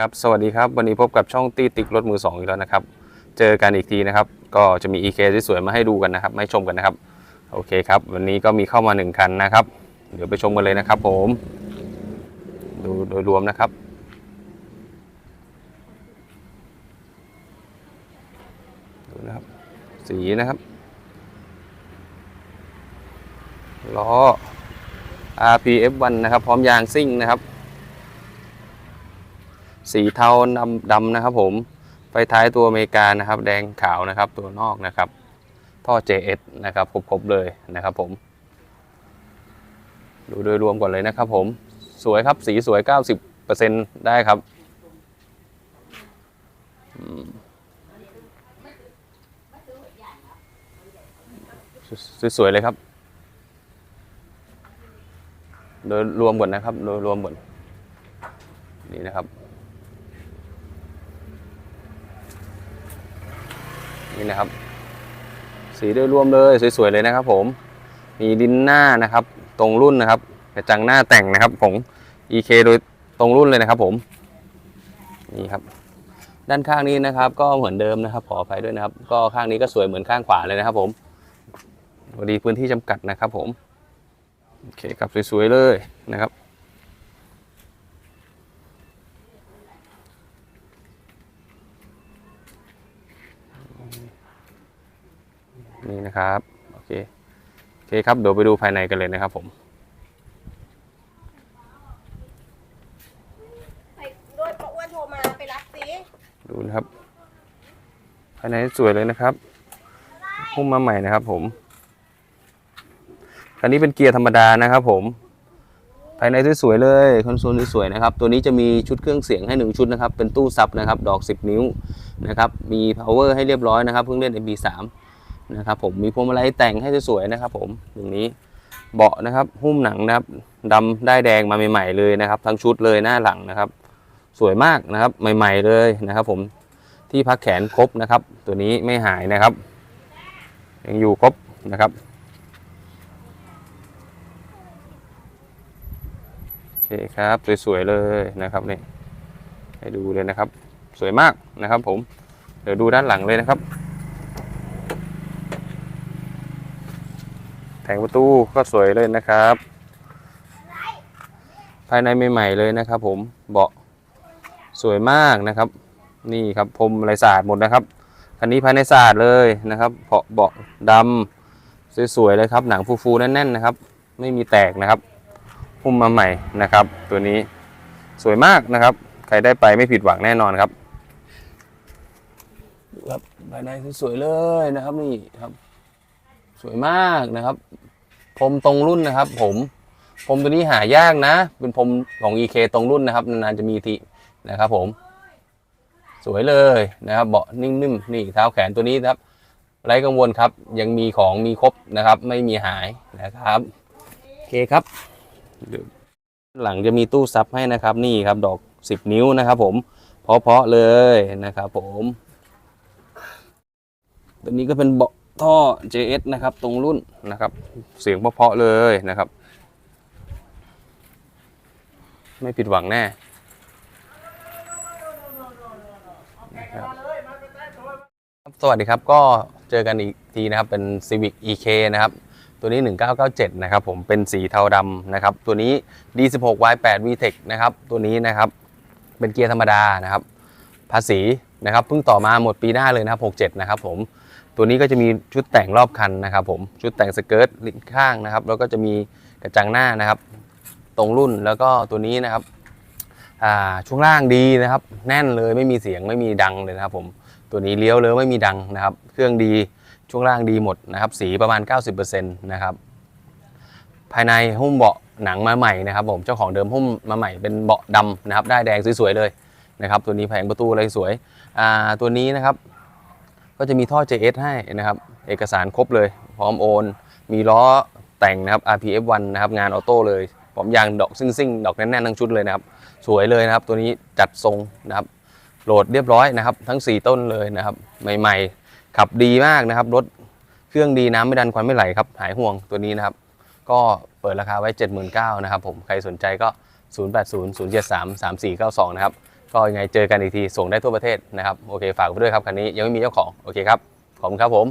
ครับสวัสดีครับวันนี้พบกับช่องตีติกรถมือสองอีกแล้วนะครับ เจอกันอีกทีนะครับ ก็จะมี EK ที่สวยๆมาให้ดูกันนะครับมาให้ชมกันนะครับ โอเคครับ วันนี้ก็มีเข้ามาหนึ่งคันนะครับ เดี๋ยวไปชมกันเลยนะครับ ผม ดูโดยรวมนะครับ ดูนะครับ สีนะครับล้อ RPF1 นะครับ พร้อมยางซิ่งนะครับ สีเทาดำดำนะครับผม ไฟท้ายตัวอเมริกานะครับ แดงขาวนะครับ ตัวนอกนะครับ ท่อ JS นะครับ ครบๆเลยนะครับผม ดูโดยรวมก่อนเลยนะครับผม สวยครับ สีสวย 90%ได้ครับอืมสวยๆเลยครับ โดยรวมก่อนนะครับ โดยรวมก่อนนี่นะครับ นี่นะครับ สีโดยรวมเลยสวยๆเลยนะครับ ผม มีดินหน้านะครับ ตรงรุ่นนะครับกระจังหน้าแต่งนะครับของ EK โดยตรงรุ่นเลยนะครับ ผมนี่ครับ ด้านข้างนี้นะครับ ก็เหมือนเดิมนะครับ ขออภัยด้วยนะครับ ก็ข้างนี้ก็สวยเหมือนข้างขวาเลยนะครับ ผมพอดีพื้นที่จำกัดนะครับ ผมโอเคครับสวยๆเลยนะครับ นี่นะครับโอเคโอเคครับเดี๋ยวไปดูภายในกันเลยนะครับผมไปโดยป้าอ้วนโทรมาไปรับสิดูนะครับ ภายในสวยเลยนะครับหุ้มมาใหม่นะครับผมคันนี้เป็นเกียร์ธรรมดานะครับผม ภายในสวยๆเลยคอนโซลสวยๆนะครับ ตัวนี้จะมีชุดเครื่องเสียงให้หนึ่งชุดนะครับ เป็นตู้ซับนะครับ ดอก 10 นิ้วนะครับ มี power ให้เรียบร้อยนะครับ เพิ่งเล่น MP3 นะครับผมมีพวงมาลัยแต่งให้สวยๆนะครับ ผมอย่างนี้เบาะนะครับหุ้มหนังนะครับดำได้แดงมาใหม่ๆเลยนะครับ ทั้งชุดเลยหน้าหลังนะครับ สวยมากนะครับใหม่ ๆเลยนะครับ ผมที่พักแขนครบนะครับ ตัวนี้ไม่หายนะครับ ยังอยู่ครบนะครับโอเคครับสวยๆเลยนะครับนี่ให้ดูเลยนะครับ สวยมากนะครับ ผมเดี๋ยวดูด้านหลังเลยนะครับ แผ งประตูก็สวยเลยนะครับ ภายในใหม่ๆเลยนะครับ ผมเบาะสวยมากนะครับ นี่ครับพรมไรสาดหมดนะครับคันนี้ภายในสะอาดเลยนะครับเบาะเบาะดำสวยๆเลยครับ หนังฟูๆแน่นๆนะครับ ไม่มีแตกนะครับหุ้มมาใหม่นะครับ ตัวนี้สวยมากนะครับ ใครได้ไปไม่ผิดหวังแน่นอนครับดูครับภายในสวยๆเลยนะครับนี่ครับ สวยมากนะครับ พรมตรงรุ่นนะครับ ผม พรมตัวนี้หายากนะ เป็นพรมของ EK ตรงรุ่นนะครับ นานๆจะมีทีนะครับ ผม สวยเลยนะครับ เบาะนิ่มๆ นี่เท้าแขนตัวนี้ครับ ไร้กังวลครับ ยังมีของมีครบนะครับ ไม่มีหายนะครับ โอเคครับ หลังจะมีตู้ซับให้นะครับ นี่ครับ ดอก 10 นิ้วนะครับ ผม เพาะๆเลยนะครับ ผม ตัวนี้ก็เป็นเบาะ ท่อ JS นะครับ ตรงรุ่นนะครับ เสียงเพาะๆเลยนะครับ ไม่ผิดหวังแน่สวัสดีครับก็เจอกันอีกทีนะครับเป็น Civic EK นะครับ ตัวนี้ 1997 นะครับผมเป็นสีเทาดำนะครับ ตัวนี้ D16 Y8 VTEC นะครับ ตัวนี้นะครับ เป็นเกียร์ธรรมดานะครับ ภาษี นะครับเพิ่งต่อมาหมดปีหน้าเลยนะครับ67 นะครับผมตัวนี้ก็จะมีชุดแต่งรอบคันนะครับผมชุดแต่งสเกิร์ตลิ้นข้างนะครับ แล้วก็จะมีกระจังหน้านะครับ ตรงรุ่นแล้วก็ตัวนี้นะครับช่วงล่างดีนะครับ แน่นเลยไม่มีเสียงไม่มีดังเลยนะครับผมตัวนี้เลี้ยวเลยไม่มีดังนะครับ เครื่องดีช่วงล่างดีหมดนะครับ สีประมาณ 90%นะครับภายในหุ้มเบาะหนังมาใหม่นะครับผมเจ้าของเดิมหุ้มมาใหม่เป็นเบาะดำนะครับได้แดงสวยๆเลย นะครับตัวนี้แผงประตูอะไรสวยอ่าตัวนี้นะครับก็จะมีท่อ JS ให้นะครับเอกสารครบเลย พร้อมโอน มีล้อแต่งนะครับ RPF1 นะครับงานออโต้เลยพร้อมยางดอกซิ่งๆดอกแน่นๆทั้งชุดเลยนะครับสวยเลยนะครับ ตัวนี้จัดทรงนะครับโหลดเรียบร้อยนะครับ ทั้ง 4 ต้นเลยนะครับ ใหม่ๆ ขับดีมากนะครับรถเครื่องดีน้ำไม่ดันควันไม่ไหลครับหายห่วงตัวนี้นะครับ ก็เปิดราคาไว้ 79,000นะครับผมใครสนใจก็ 0800733492 นะครับ ก็ยังไงเจอกันอีกทีส่งได้ทั่วประเทศนะครับโอเคฝากไว้ด้วยครับคันนี้ยังไม่มีเจ้าของโอเคครับขอบคุณครับผม